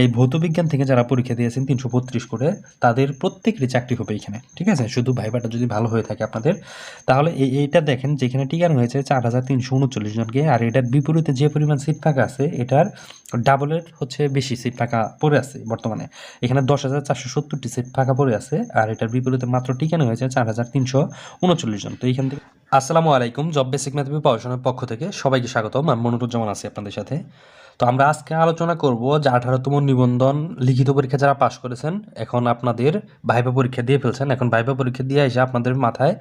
এই ভৌত বিজ্ঞান থেকে যারা পরীক্ষা দিয়েছেন তিনশো বত্রিশ করে, তাদের প্রত্যেকেরই চাকরি হবে এখানে, ঠিক আছে? শুধু ভাইবাটা যদি ভালো হয়ে থাকে আপনাদের, তাহলে এই এইটা দেখেন যেখানে টিকানো হয়েছে চার হাজার তিনশো উনচল্লিশ জনকে, আর এটার বিপরীতে যে পরিমাণ সিট ফাঁকা আছে, এটার ডাবলের হচ্ছে বেশি সিট ফাঁকা পড়ে আছে বর্তমানে। এখানে দশ হাজার চারশো সত্তরটি সিট ফাঁকা পড়ে আছে, আর এটার বিপরীতে মাত্র টিকানো হয়েছে চার হাজার তিনশো উনচল্লিশ জন। তো এইখান থেকে আসসালামু আলাইকুম, জব বেসিক ম্যাথবি পড়াশোনার পক্ষ থেকে সবাইকে স্বাগতম, আমি মনুরুজ্জামান আছি আপনাদের সাথে। তো আমরা আজকে আলোচনা করব যে আঠারোতম নিবন্ধন লিখিত পরীক্ষা যারা পাশ করেছেন, এখন আপনাদের ভাইবা পরীক্ষা দিয়ে ফেলছেন। এখন ভাইবা পরীক্ষা দিয়ে এসে আপনাদের মাথায়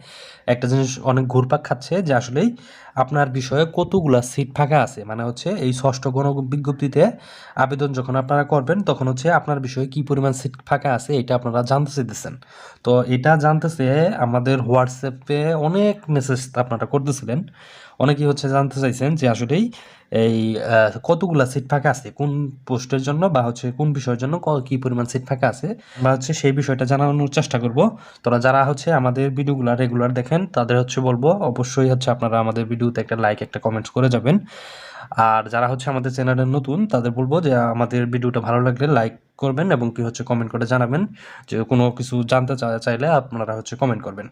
একটা জিনিস অনেক ঘুরপাক খাচ্ছে যে আসলেই আপনার বিষয়ে কতগুলা সিট ফাঁকা আছে? মানে হচ্ছে এই ষষ্ঠ গণ বিজ্ঞপ্তিতে আবেদন যখন আপনারা করবেন, তখন হচ্ছে আপনার বিষয়ে কি পরিমাণ সিট ফাঁকা আছে এটা আপনারা জানতে চাইতেছেন। তো এটা জানতে চেয়ে আমাদের হোয়াটসঅ্যাপে অনেক মেসেজ আপনারা করতেছিলেন। অনেকেই হচ্ছে জানতে চাইছেন যে আসলেই এই কতগুলা সিট ফাঁকা আছে? কোন পোস্টের জন্য বা হচ্ছে কোন বিষয়ের জন্য ক- পরিমাণ সিট ফাঁকা আছে? বা হচ্ছে সেই বিষয়টা জানানোর চেষ্টা করব। তোরা যারা হচ্ছে আমাদের ভিডিওগুলো রেগুলার দেখেন, তাদের হচ্ছে বলব, অবশ্যই হচ্ছে আপনারা আমাদের ভিডিওতে একটা লাইক একটা কমেন্টস করে যাবেন। আর যারা হচ্ছে আমাদের চ্যানেলের নতুন, তাদের বলব যে আমাদের ভিডিওটা ভালো লাগলে লাইক করবেন এবং কি হচ্ছে কমেন্ট করে জানাবেন। যে কোনো কিছু জানতে চাইলে আপনারা হচ্ছে কমেন্ট করবেন।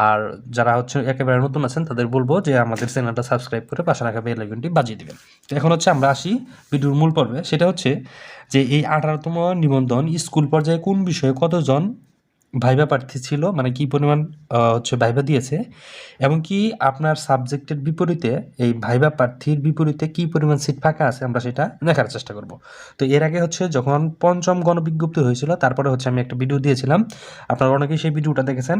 আর যারা হচ্ছে একেবারে নতুন আছেন, তাদের বলব যে আমাদের চ্যানেলটা সাবস্ক্রাইব করে পাশে রাখা বেল আইকনটি বাজিয়ে দেবেন। তো এখন হচ্ছে আমরা আসি ভিডিওর মূল পর্বে। সেটা হচ্ছে যে এই আঠারোতম নিবন্ধন স্কুল পর্যায়ে কোন বিষয়ে কতজন ভাইবা প্রার্থী ছিল মানে কি পরিমাণ হচ্ছে ভাইবা দিয়েছে এবং কি আপনার সাবজেক্টের বিপরীতে, এই ভাইবা প্রার্থীর বিপরীতে কি পরিমাণ সিট ফাঁকা আছে আমরা সেটা দেখার চেষ্টা করব। তো এর আগে হচ্ছে যখন পঞ্চম গণবিজ্ঞপ্তি হয়েছিল, তারপরে হচ্ছে আমি একটা ভিডিও দিয়েছিলাম, আপনারা অনেকেই সেই ভিডিওটা দেখেছেন।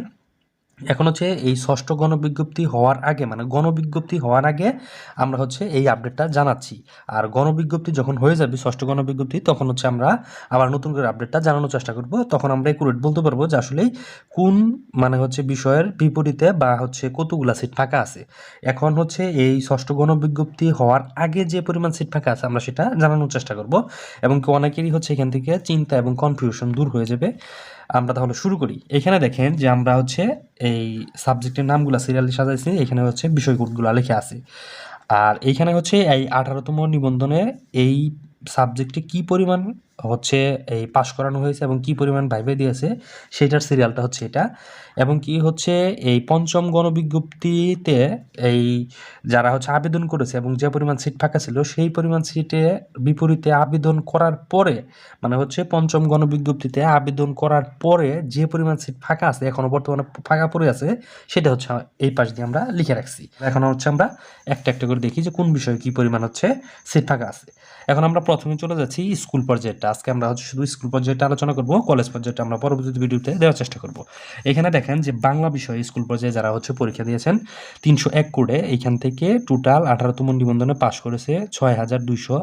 এখন হচ্ছে এই ষষ্ঠ গণবিজ্ঞপ্তি হওয়ার আগে মানে গণবিজ্ঞপ্তি হওয়ার আগে আমরা হচ্ছে এই আপডেটটা জানাচ্ছি। আর গণবিজ্ঞপ্তি যখন হয়ে যাবে, ষষ্ঠ গণবিজ্ঞপ্তি, তখন হচ্ছে আমরা আবার নতুন করে আপডেটটা জানানোর চেষ্টা করব। তখন আমরা একুরেট বলতে পারব যে আসলেই কোন মানে হচ্ছে বিষয়ের বিপরীতে বা হচ্ছে কতগুলা সিট ফাঁকা আছে। এখন হচ্ছে এই ষষ্ঠ গণবিজ্ঞপ্তি হওয়ার আগে যে পরিমাণ সিট ফাঁকা আছে, আমরা সেটা জানানোর চেষ্টা করব। এবং অনেকেরই হচ্ছে এখান থেকে চিন্তা এবং কনফিউশন দূর হয়ে যাবে। আমরা তাহলে শুরু করি। এখানে দেখেন যে আমরা হচ্ছে এই সাবজেক্টের নামগুলো সিরিয়ালি সাজাইছি, এখানে হচ্ছে বিষয়গুলো লেখা আছে। আর এইখানে হচ্ছে এই আঠারোতম নিবন্ধনে এই সাবজেক্টে কি পরিমাণ হচ্ছে এই পাশ করানো হয়েছে এবং কি পরিমাণ ভাইবে দিয়েছে সেটার সিরিয়ালটা হচ্ছে এটা। এবং কি হচ্ছে, এই পঞ্চম গণবিজ্ঞপ্তিতে এই যারা হচ্ছে আবেদন করেছে এবং যে পরিমাণ সিট ফাঁকা ছিল, সেই পরিমাণ সিটে বিপরীতে আবেদন করার পরে মানে হচ্ছে পঞ্চম গণবিজ্ঞপ্তিতে আবেদন করার পরে যে পরিমাণ সিট ফাঁকা আছে, এখনও বর্তমানে ফাঁকা পড়ে আছে, সেটা হচ্ছে এই পাশ দিয়ে আমরা লিখে রাখছি। এখন হচ্ছে আমরা একটা একটা করে দেখি যে কোন বিষয়ে কি পরিমাণ হচ্ছে সিট ফাঁকা আছে। এখন আমরা প্রথমে চলে যাচ্ছি স্কুল পর্যায়েটা আজকে আমরা হচ্ছে শুধু স্কুল পর্যায়েটা আলোচনা করব, কলেজ পর্যায়ে আমরা পরবর্তী ভিডিওতে দেওয়ার চেষ্টা করব। এখানে দেখেন যে বাংলা বিষয়ে স্কুল পর্যায়ে যারা হচ্ছে পরীক্ষা দিয়েছেন, তিনশো এক কোডে এখান থেকে টোটাল আঠারোতম নিবন্ধনে পাশ করেছে ছয় হাজার দুইশো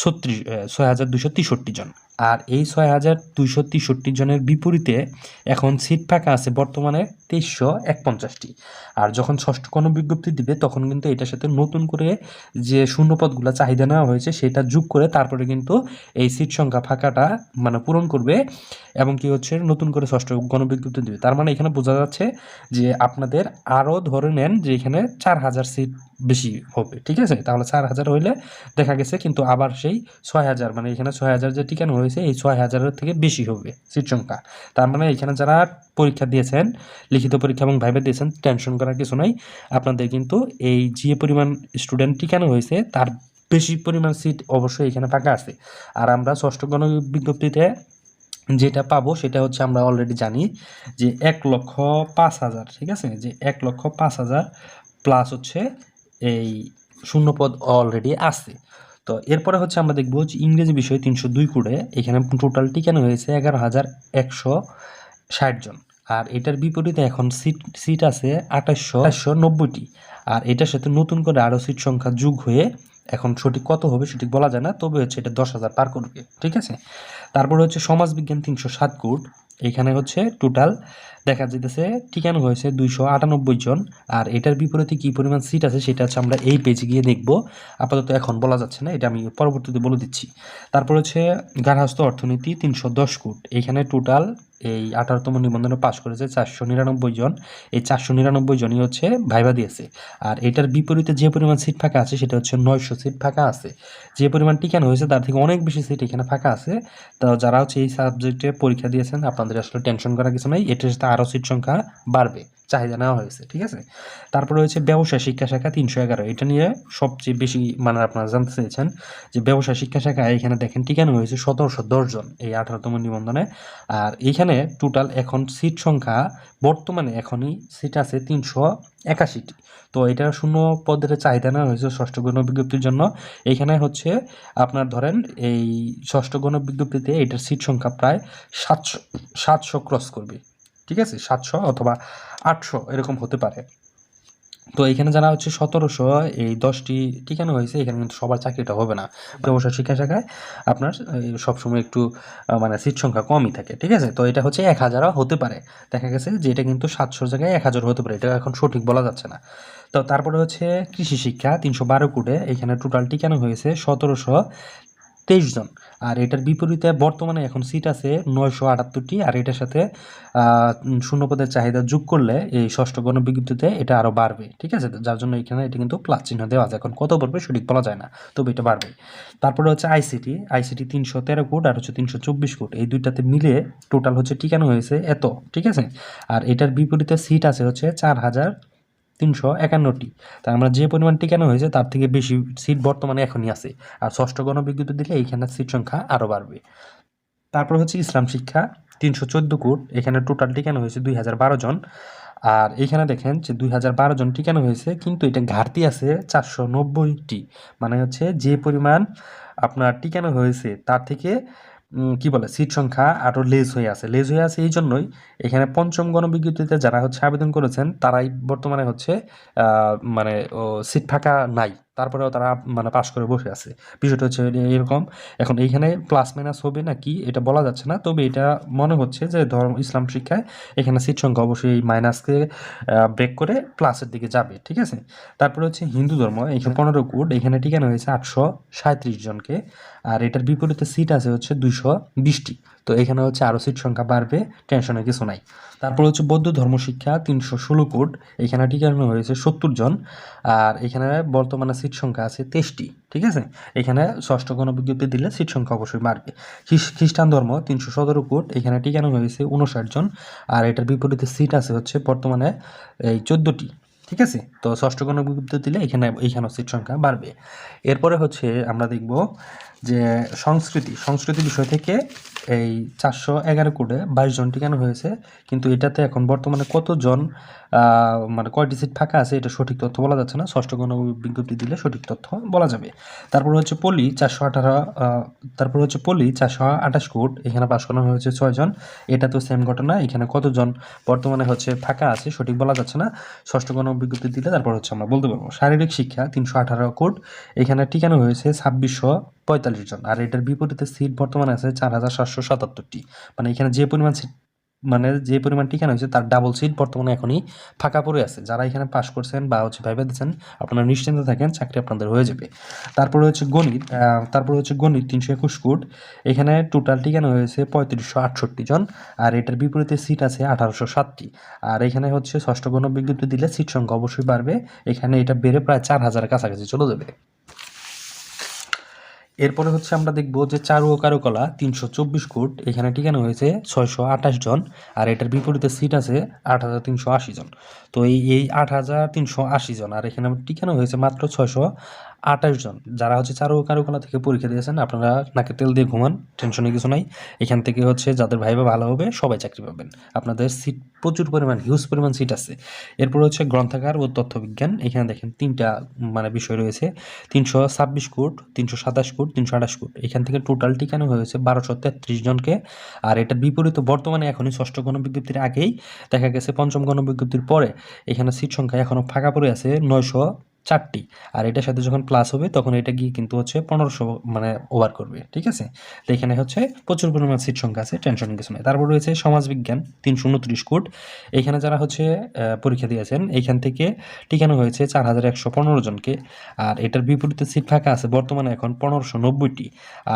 ছত্রিশ ছয় হাজার দুশো তেষট্টি জন। আর এই ছয় হাজার দুইশো তেষট্টি জনের বিপরীতে এখন সিট ফাঁকা আছে বর্তমানে তেইশশো একপঞ্চাশটি। আর যখন ষষ্ঠ কোনো বিজ্ঞপ্তি দিবে, তখন কিন্তু এটার সাথে নতুন করে যে শূন্যপদগুলো চাহিদা নেওয়া হয়েছে, সেটা যোগ করে তারপরে কিন্তু এই সিট সংখ্যা ফাঁকাটা মানে পূরণ করবে এবং কি হচ্ছে, নতুন করে ষষ্ঠ গণবিজ্ঞপ্তি দিবে। তার মানে এখানে বোঝা যাচ্ছে যে আপনাদের আরও ধরে নেন যে এখানে চার হাজার সিট বেশি হবে, ঠিক আছে? তাহলে চার হাজার হইলে দেখা গেছে কিন্তু আবার সেই ছয় হাজার মানে এখানে ছয় হাজার যে টিকানো হয়েছে এই ছয় হাজারের থেকে বেশি হবে সিট সংখ্যা। তার মানে এখানে যারা পরীক্ষা দিয়েছেন, লিখিত পরীক্ষা এবং ভাইবে দিয়েছেন টেনশন করার কিছু নাই। আপনাদের কিন্তু এই যে পরিমাণ স্টুডেন্ট টিকানো হয়েছে, তার বেশি পরিমাণ সিট অবশ্যই এখানে ফাঁকা আছে। আর আমরা ষষ্ঠ গণ বিজ্ঞপ্তিতে যেটা পাবো, সেটা হচ্ছে আমরা অলরেডি জানি যে এক লক্ষ পাঁচ হাজার, ঠিক আছে? যে এক লক্ষ পাঁচ হাজার প্লাস হচ্ছে এই শূন্যপদ অলরেডি আছে। তো এরপরে হচ্ছে আমরা দেখব যে ইংরেজি বিষয়ে তিনশো দুই কোডে এখানে টোটালটি কেন হয়েছে? এগারো হাজার একশো ষাট জন। আর এটার বিপরীতে এখন সিট সিট আছে আঠাশশো আঠাশশো নব্বইটি। আর এটার সাথে নতুন করে আরও সিট সংখ্যা যোগ হয়ে এখন সঠিক কত হবে সঠিক বলা যায় না, তবে হচ্ছে এটা দশ হাজার পার করবে ঠিক আছে? তারপরে হচ্ছে সমাজবিজ্ঞান তিনশো সাত কোট এখানে হচ্ছে টোটাল দেখা যেতেছে ঠিকানো হয়েছে দুইশো আটানব্বই জন, আর এটার বিপরীতে কি পরিমাণ সিট আছে সেটা হচ্ছে আমরা এই পেজে গিয়ে দেখব। আপাতত এখন বলা যাচ্ছে না, এটা আমি পরবর্তীতে বলে দিচ্ছি। তারপর হচ্ছে গার্হস্থ্য অর্থনীতি তিনশো দশ কোট এখানে টোটাল এই আঠারোতম নিবন্ধনে পাশ করেছে চারশো নিরানব্বই জন। এই চারশো নিরানব্বই জনই হচ্ছে ভাইবা দিয়েছে। আর এটার বিপরীতে যে পরিমাণ সিট ফাঁকা আছে, সেটা হচ্ছে নয়শো সিট ফাঁকা আছে। যে পরিমাণ টিকানো হয়েছে, তার থেকে অনেক বেশি সিট এখানে ফাঁকা আছে। তো যারা হচ্ছে এই সাবজেক্টে পরীক্ষা দিয়েছেন, আপনাদের আসলে টেনশন করার কিছু নাই। এটার সাথে আরও সিট সংখ্যা বাড়বে। চাহিদা নেওয়া হয়েছে, ঠিক আছে? তারপরে হচ্ছে ব্যবসায় শিক্ষা শাখা তিনশো এগারো। এটা নিয়ে সবচেয়ে বেশি মানে আপনারা জানতে চেয়েছেন যে ব্যবসায় শিক্ষা শাখা, এখানে দেখেন টিকানো হয়েছে সতেরোশো দশজন এই আঠারোতম নিবন্ধনে। আর এইখানে টোটাল এখন সিট সংখ্যা, বর্তমানে এখনই সিট আছে তিনশো একাশিটি। তো এটা শূন্য পদের চাহিদা নেওয়া হয়েছে ষষ্ঠ গণ বিজ্ঞপ্তির জন্য। এখানে হচ্ছে আপনার ধরেন এই ষষ্ঠ গণ বিজ্ঞপ্তিতে এটার সিট সংখ্যা প্রায় সাতশো সাতশো ক্রস করবে। ঠিক আছে? সাতশো অথবা আটশো এরকম হতে পারে। তো এখানে যারা হচ্ছে সতেরোশো, এই দশটি ঠিকানা হয়েছে? এখানে কিন্তু সবার চাকরিটা হবে না। ব্যবসা শিক্ষা শাখায় আপনার সবসময় একটু মানে সিট সংখ্যা কমই থাকে, ঠিক আছে? তো এটা হচ্ছে এক হাজারও হতে পারে। দেখা গেছে যে এটা কিন্তু সাতশোর জায়গায় এক হাজার হতে পারে। এটা এখন সঠিক বলা যাচ্ছে না। তো তারপরে হচ্ছে কৃষি শিক্ষা, তিনশো বারো কোটে এখানে টোটাল টিকানো হয়েছে? সতেরোশো তেইশ জন। আর এটার বিপরীতে বর্তমানে এখন সিট আছে নয়শো আটাত্তরটি আর এটার সাথে শূন্যপদের চাহিদা যোগ করলে এই ষষ্ঠ গণবিজ্ঞপ্তিতে এটা আরও বাড়বে। ঠিক আছে? যার জন্য এখানে এটা কিন্তু প্লাস চিহ্ন দেওয়া আছে। এখন কত পড়বে সঠিক বলা যায় না, তবে এটা বাড়বে। তারপরে হচ্ছে আইসিটি আইসিটি তিনশো তেরো কোট আর হচ্ছে তিনশো চব্বিশ কোট। এই দুইটাতে মিলে টোটাল হচ্ছে টিকানো হয়েছে এত। ঠিক আছে? আর এটার বিপরীতে সিট আছে হচ্ছে চার হাজার তিনশো একান্নটি। তার আমরা যে পরিমাণ টিকানো হয়েছে, তার থেকে বেশি সিট বর্তমানে এখনই আছে। আর ষষ্ঠ গণবিজ্ঞপ্তি দিলে এইখানে সিট সংখ্যা আরও বাড়বে। তারপর হচ্ছে ইসলাম শিক্ষা, তিনশো চোদ্দ কোট এখানে টোটাল টিকানো হয়েছে দুই হাজার বারো জন। আর এখানে দেখেন যে দুই হাজার বারো জন টিকানো হয়েছে, কিন্তু এটা ঘাটতি আছে চারশো নব্বইটি। মানে হচ্ছে যে পরিমাণ আপনার টিকানো হয়েছে, তার থেকে কি বলে সিট সংখ্যা আরও লেজ হয়ে আছে। লেজ হয়ে আছে এই জন্যই এখানে পঞ্চম গণবিজ্ঞপ্তিতে যারা হচ্ছে আবেদন করেছেন, তারাই বর্তমানে হচ্ছে মানে সিট ফাঁকা নাই। তারপরেও তারা মানে পাশ করে বসে আছে। বিষয়টা হচ্ছে এরকম। এখন এইখানে প্লাস মাইনাস হবে না কি এটা বলা যাচ্ছে না। তবে এটা মনে হচ্ছে যে ধর্ম, ইসলাম শিক্ষায় এখানে সিট সংখ্যা অবশ্যই মাইনাসকে ব্রেক করে প্লাসের দিকে যাবে, ঠিক আছে? তারপরে হচ্ছে হিন্দু ধর্ম, এখানে পনেরো কোড, এখানে ঠিকানা হয়েছে আটশো সাঁত্রিশ জনকে। আর এটার বিপরীতে সিট আছে হচ্ছে দুইশো বিশটি। তো এখানে হচ্ছে আরও সিট সংখ্যা বাড়বে টেনশনের কিছু নাই। তারপর হচ্ছে বৌদ্ধ ধর্মশিক্ষা তিনশো ষোলো কোট। এখানে ঠিকানা হয়েছে সত্তর জন। আর এখানে বর্তমানে সিট সংখ্যা আছে তেইশটি, ঠিক আছে? এখানে ষষ্ঠ গণবিজ্ঞপ্তি দিলে সিট সংখ্যা অবশ্যই বাড়বে। খ্রিস্টান ধর্ম, তিনশো সতেরো কোট। এখানে ঠিকানা হয়েছে উনষাট জন। আর এটার বিপরীতে সিট আছে হচ্ছে বর্তমানে এই চোদ্দোটি। ঠিক আছে? তো ষষ্ঠ গণবিজ্ঞপ্তি দিলে এখানে এইখানেও সিট সংখ্যা বাড়বে। এরপরে হচ্ছে আমরা দেখব যে সংস্কৃতি সংস্কৃতি বিষয় থেকে এই চারশো এগারো কোটে বাইশ জন টিকানো হয়েছে, কিন্তু এটাতে এখন বর্তমানে কতজন মানে কয়টি সিট ফাঁকা আছে এটা সঠিক তথ্য বলা যাচ্ছে না। ষষ্ঠ গণ বিজ্ঞপ্তি দিলে সঠিক তথ্য বলা যাবে। তারপর হচ্ছে পলি চারশো আঠারো তারপর হচ্ছে পলি চারশো আঠাশ কোট এখানে পাশ করানো হয়েছে ছয়জন এটা তো সেম ঘটনা, এখানে কতজন বর্তমানে হচ্ছে ফাঁকা আছে সঠিক বলা যাচ্ছে না। ষষ্ঠ গণ বিজ্ঞপ্তি দিলে তারপর হচ্ছে আমরা বলতে পারব। শারীরিক শিক্ষা, তিনশো আঠারো কোট এখানে ঠিকানো হয়েছে ছাব্বিশশো পঁয়তাল্লিশ জন। আর এটার বিপরীতে সিট বর্তমানে আছে চার হাজার সাতশো সাতাত্তরটি। মানে এখানে যে পরিমাণ সিট মানে যে পরিমাণ টিকানো হয়েছে তার ডাবল সিট বর্তমানে এখনই ফাঁকা পড়ে আছে। যারা এখানে পাশ করছেন বা হচ্ছে ভাইবা দিচ্ছেন আপনারা নিশ্চিন্ত থাকেন, চাকরি আপনাদের হয়ে যাবে। তারপরে হচ্ছে গণিত তারপরে হচ্ছে গণিত তিনশো একুশ কোট এখানে টোটাল টিকানো হয়েছে পঁয়ত্রিশশো আটষট্টি জন, আর এটার বিপরীতে সিট আছে আঠারোশো সাতটি আর এখানে হচ্ছে ষষ্ঠ গণ বিজ্ঞপ্তি দিলে সিট সংখ্যা অবশ্যই বাড়বে। এখানে এটা বেড়ে প্রায় চার হাজারের কাছাকাছি চলে যাবে। এরপরে হচ্ছে আমরা দেখব যে চারু ও কারুকলা তিনশো চব্বিশ কোট এখানে ঠিকানো হয়েছে ছয়শো আঠাশ জন, আর এটার বিপরীতে সিট আছে আট হাজার তিনশো আশি জন। তো এই এই আট হাজার তিনশো আশি জন, আর এখানে ঠিকানো হয়েছে মাত্র ছয়শো আঠাশ জন। যারা হচ্ছে চারু কারুকলা থেকে পরীক্ষা দিয়েছেন, আপনারা নাকে তেল দিয়ে ঘুমান, টেনশনে কিছু নাই। এখান থেকে হচ্ছে যাদের ভাইবা ভালো হবে, সবাই চাকরি পাবেন। আপনাদের সিট প্রচুর পরিমাণ হিউজ পরিমাণ সিট আছে। এরপর হচ্ছে গ্রন্থাগার ও তথ্যবিজ্ঞান। এখানে দেখেন তিনটা মানে বিষয় রয়েছে। তিনশো ছাব্বিশ কোট, তিনশো সাতাশ কোট, তিনশো আঠাশ কোট। এখান থেকে টোটাল টিকানো হয়েছে বারোশো তেত্রিশ জনকে। আর এটার বিপরীত বর্তমানে এখনই ষষ্ঠ গণবিজ্ঞপ্তির আগেই দেখা গেছে পঞ্চম গণবিজ্ঞপ্তির পরে। এখানে সিট সংখ্যা এখনও ফাঁকা পড়ে আছে নয়শো চারটি। আর এটার সাথে যখন প্লাস হবে, তখন এটা গিয়ে কিন্তু হচ্ছে পনেরোশো মানে ওভার করবে, ঠিক আছে? তো এখানে হচ্ছে প্রচুর পরিমাণ সিট সংখ্যা আছে টেনশন কিছু নেই। তারপর রয়েছে সমাজবিজ্ঞান, তিনশো উনত্রিশ কোট। এখানে যারা হচ্ছে পরীক্ষা দিয়েছেন এইখান থেকে টিকানো হয়েছে চার হাজার একশো পনেরো জনকে। আর এটার বিপরীতে সিট ফাঁকা আছে, বর্তমানে এখন পনেরোশো নব্বইটি।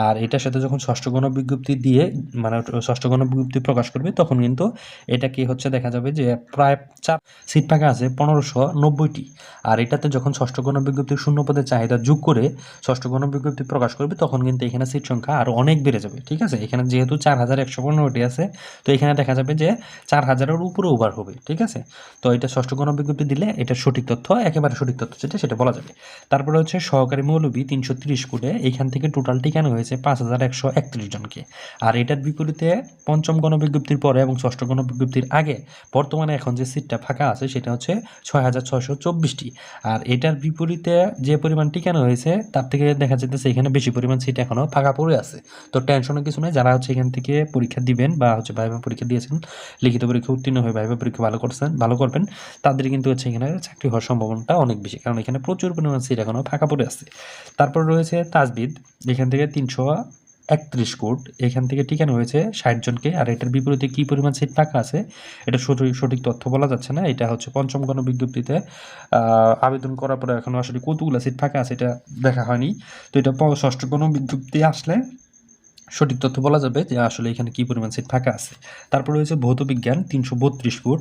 আর এটার সাথে যখন ষষ্ঠ গণবিজ্ঞপ্তি দিয়ে মানে ষষ্ঠ গণবিজ্ঞপ্তি প্রকাশ করবে, তখন কিন্তু এটা কি হচ্ছে দেখা যাবে যে প্রায় চার সিট ফাঁকা আছে পনেরোশো নব্বইটি। আর এটাতে যখন ষষ্ঠ গণ গণবিজ্ঞপ্তির শূন্য পদে চাহিদা যোগ করে ষষ্ঠ গণবিজ্ঞপ্তি প্রকাশ করবে, তখন কিন্তু এখানে সিট সংখ্যা আরও অনেক বেড়ে যাবে, ঠিক আছে? এখানে যেহেতু চার হাজার একশো পনেরোটি আছে, তো এখানে দেখা যাবে যে চার হাজারের উপরে ওভার হবে, ঠিক আছে? তো এটা ষষ্ঠ গণবিজ্ঞপ্তি দিলে এটা সঠিক তথ্য, একেবারে সঠিক তথ্য যেটা, সেটা বলা যাবে। তারপরে হচ্ছে সহকারী মৌলবী তিনশো তিরিশ কোটে এইখান থেকে টোটাল টিকানো হয়েছে? পাঁচ হাজার একশো একত্রিশ জনকে। আর এটার বিপরীতে পঞ্চম গণবিজ্ঞপ্তির পরে এবং ষষ্ঠ গণবিজ্ঞপ্তির আগে বর্তমানে এখন যে সিটটা ফাঁকা আছে, সেটা হচ্ছে ছয় হাজার ছয়শো চব্বিশটি। আর এটার বিপরীতে যে পরিমাণ টিকানো হয়েছে, তার থেকে দেখা যেতেছে এখানে বেশি পরিমাণ সিট এখনও ফাঁকা পড়ে আছে। তো টেনশনের কিছু নেই, যারা হচ্ছে এখান থেকে পরীক্ষা দিবেন বা হচ্ছে ভাইবা পরীক্ষা দিয়েছেন, লিখিত পরীক্ষা উত্তীর্ণ হয়ে ভাইবা পরীক্ষা ভালো করছেন, ভালো করবেন, তাদের কিন্তু হচ্ছে এখানে চাকরি হওয়ার সম্ভাবনাটা অনেক বেশি, কারণ এখানে প্রচুর পরিমাণ সিট এখনও ফাঁকা পড়ে আছে। তারপর রয়েছে তাজবিদ এখান থেকে তিনশো একত্রিশ কোট। এখান থেকে ঠিকানো হয়েছে ষাট জনকে। আর এটার বিপরীতে কি পরিমাণ সিট ফাঁকা আছে, এটা সঠিক সঠিক তথ্য বলা যাচ্ছে না। এটা হচ্ছে পঞ্চম গণবিজ্ঞপ্তিতে বিজ্ঞপ্তিতে আবেদন করার পরে এখনও আসলে কতগুলো সিট ফাঁকা আছে এটা দেখা হয়নি। তো এটা ষষ্ঠ ষষ্ঠ গণবিজ্ঞপ্তি আসলে সঠিক তথ্য বলা যাবে যে আসলে এখানে কী পরিমাণ সিট ফাঁকা আছে। তারপর রয়েছে ভৌত বিজ্ঞান, তিনশো বত্রিশ ফুট।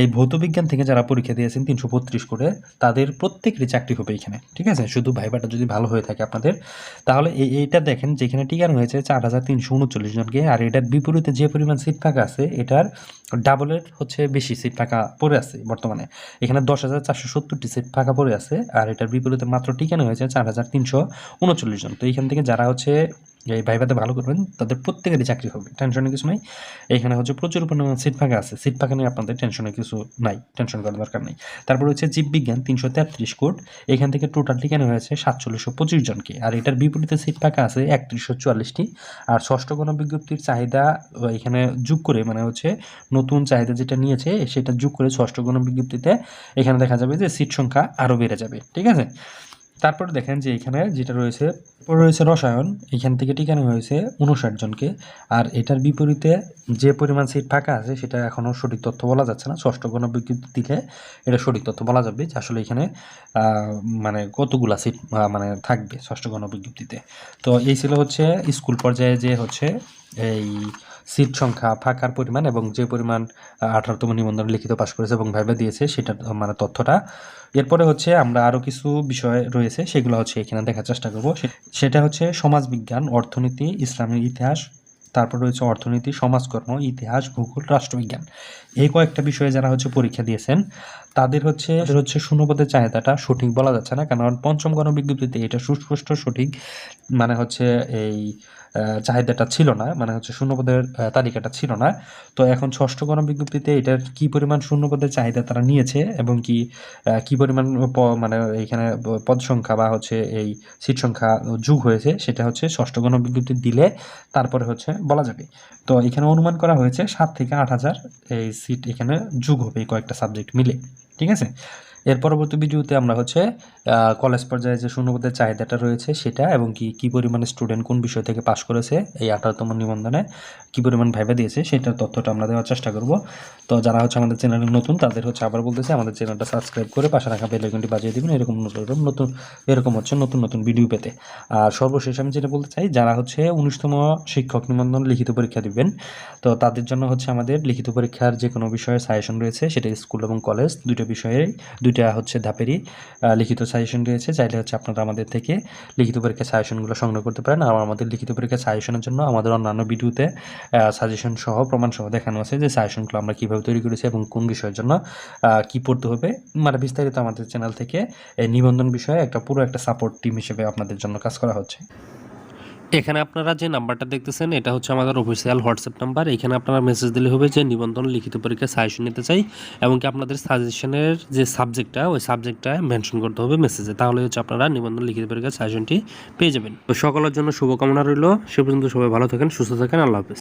এই ভৌত বিজ্ঞান থেকে যারা পরীক্ষা দিয়েছেন, তিনশো বত্রিশ করে তাদের প্রত্যেকেরই চাকরি হবে এখানে, ঠিক আছে? শুধু ভাইবাটা যদি ভালো হয়ে থাকে আপনাদের, তাহলে এই, এইটা দেখেন যেখানে টিকানো হয়েছে চার হাজার তিনশো উনচল্লিশ জনকে, আর এটার বিপরীতে যে পরিমাণ সিট ফাঁকা আছে, এটার ডাবলের হচ্ছে বেশি সিট ফাঁকা পড়ে আছে বর্তমানে। এখানে দশ হাজার চারশো সত্তরটি সিট ফাঁকা পড়ে আছে, আর এটার বিপরীতে মাত্র টিকানো হয়েছে চার হাজার তিনশো উনচল্লিশ জন। তো এইখান থেকে যারা হচ্ছে এই ভাইভাতে ভালো করবেন, তাদের প্রত্যেকেরই চাকরি হবে টেনশনের কিছু নেই। এখানে হচ্ছে প্রচুর পরিমাণে সিট ফাঁকা আছে। সিট ফাঁকা নিয়ে আপনাদের টেনশনের কিছু নাই টেনশন করার দরকার নেই। তারপর হচ্ছে জীববিজ্ঞান, তিনশো তেত্রিশ কোট এখান থেকে টোটাল টিকানো হয়েছে? সাতচল্লিশশো পঁচিশ জনকে। আর এটার বিপরীতে সিট ফাঁকা আছে একত্রিশশো চুয়াল্লিশটি। আর ষষ্ঠ গণবিজ্ঞপ্তির চাহিদা এখানে যোগ করে মানে হচ্ছে নতুন চাহিদা যেটা নিয়েছে, সেটা যোগ করে ষষ্ঠ গণবিজ্ঞপ্তিতে এখানে দেখা যাবে যে সিট সংখ্যা আরও বেড়ে যাবে। ঠিক আছে? তারপর দেখেন যে এখানে যেটা রয়েছে রয়েছে রসায়ন। এখান থেকে টিকানো হয়েছে উনষাট জনকে। আর এটার বিপরীতে যে পরিমাণ সিট ফাঁকা আছে, সেটা এখনও সঠিক তথ্য বলা যাচ্ছে না। ষষ্ঠ গণবিজ্ঞপ্তি দিলে এটা সঠিক তথ্য বলা যাবে যে আসলে এখানে মানে কতগুলা সিট মানে থাকবে ষষ্ঠ গণবিজ্ঞপ্তিতে। তো এই ছিল হচ্ছে স্কুল পর্যায়ে যে হচ্ছে এই সিট সংখ্যা ফাঁকার পরিমাণ এবং যে পরিমাণ আঠারোতম নিবন্ধন লিখিত পাশ করেছে এবং ভাইবা দিয়েছে, সেটা মানে তথ্যটা। এরপরে হচ্ছে আমরা আরও কিছু বিষয় রয়েছে, সেগুলো হচ্ছে এখানে দেখার চেষ্টা করব। সেটা হচ্ছে সমাজবিজ্ঞান, অর্থনীতি, ইসলামের ইতিহাস, তারপর রয়েছে অর্থনীতি, সমাজকর্ম, ইতিহাস, ভূগোল, রাষ্ট্রবিজ্ঞান। এই কয়েকটা বিষয়ে যারা হচ্ছে পরীক্ষা দিয়েছেন, তাদের হচ্ছে হচ্ছে শূন্যপদের চাহিদাটা সঠিক বলা যাচ্ছে না, কারণ পঞ্চম গণবিজ্ঞপ্তিতে এটা সুস্পষ্ট সঠিক মানে হচ্ছে এই চাহিদাটা ছিল না মানে হচ্ছে শূন্যপদের তালিকাটা ছিল না। তো এখন ষষ্ঠ গণবিজ্ঞপ্তিতে এটার কি পরিমাণ শূন্যপদের চাহিদা তারা নিয়েছে এবং কি কি পরিমাণ মানে এখানে পদ সংখ্যা বা হচ্ছে এই সিট সংখ্যা যুগ হয়েছে সেটা হচ্ছে ষষ্ঠ গণবিজ্ঞপ্তি দিলে তারপরে হচ্ছে বলা যাবে। তো এখানে অনুমান করা হয়েছে সাত থেকে আট হাজার এই সিট এখানে যুগ হবে কয়েকটা সাবজেক্ট মিলে, ঠিক আছে? এর পরবর্তী ভিডিওতে আমরা হচ্ছে কলেজ পর্যায়ে যে শূন্যপদের চাহিদাটা রয়েছে সেটা এবং কি, কী পরিমাণে স্টুডেন্ট কোন বিষয় থেকে পাশ করেছে এই আঠারোতম নিবন্ধনে, কী পরিমাণ ভাইবা দিয়েছে সেটার তথ্যটা আমরা দেওয়ার চেষ্টা করব। তো যারা হচ্ছে আমাদের চ্যানেলে নতুন, তাদের হচ্ছে আবার বলতেছে, আমাদের চ্যানেলটা সাবস্ক্রাইব করে পাশে রাখা বেল আইকনটি বাজিয়ে দেবেন, এরকম নতুন নতুন, এরকম হচ্ছে নতুন নতুন ভিডিও পেতে। আর সর্বশেষ আমি যেটা বলতে চাই, যারা হচ্ছে উনিশতম শিক্ষক নিবন্ধন লিখিত পরীক্ষা দিবেন, তো তাদের জন্য হচ্ছে আমাদের লিখিত পরীক্ষার যে কোনো বিষয়ে সাজেশন রয়েছে, সেটা স্কুল এবং কলেজ দুটো বিষয়ে দুইটা হচ্ছে ধাপেরই লিখিত সাজেশন রয়েছে। চাইলে হচ্ছে আপনারা আমাদের থেকে লিখিত পরীক্ষার সাজেশনগুলো সংগ্রহ করতে পারেন। আর আমাদের লিখিত পরীক্ষার সাজেশনের জন্য আমাদের অন্যান্য ভিডিওতে সাজেশন সহ প্রমাণ সহ দেখানো আছে যে সাজেশনগুলো আমরা কীভাবে তৈরি করেছি এবং কোন বিষয়ের জন্য কি পড়তে হবে। মানে বিস্তারিত আমাদের চ্যানেল থেকে নিবন্ধন বিষয়ে একটা পুরো একটা সাপোর্ট টিম হিসেবে আপনাদের জন্য কাজ করা হচ্ছে। এখানে আপনারা যে নাম্বারটা দেখতেছেন, এটা হচ্ছে আমাদের অফিসিয়াল হোয়াটসঅ্যাপ নাম্বার। এখানে আপনারা মেসেজ দিলে হবে যে নিবন্ধন লিখিত পরীক্ষা সাজেশন নিতে চাই এবং কি আপনাদের সাজেশনের যে সাবজেক্টটা ওই সাবজেক্টটা মেনশন করতে হবে মেসেজে তাহলে হচ্ছে আপনারা নিবন্ধন লিখিত পরীক্ষা সাজেশনটি পেয়ে যাবেন। তো সকলের জন্য শুভকামনা রইল। সে পর্যন্ত সবাই ভালো থাকেন, সুস্থ থাকেন। আল্লাহ হাফেজ।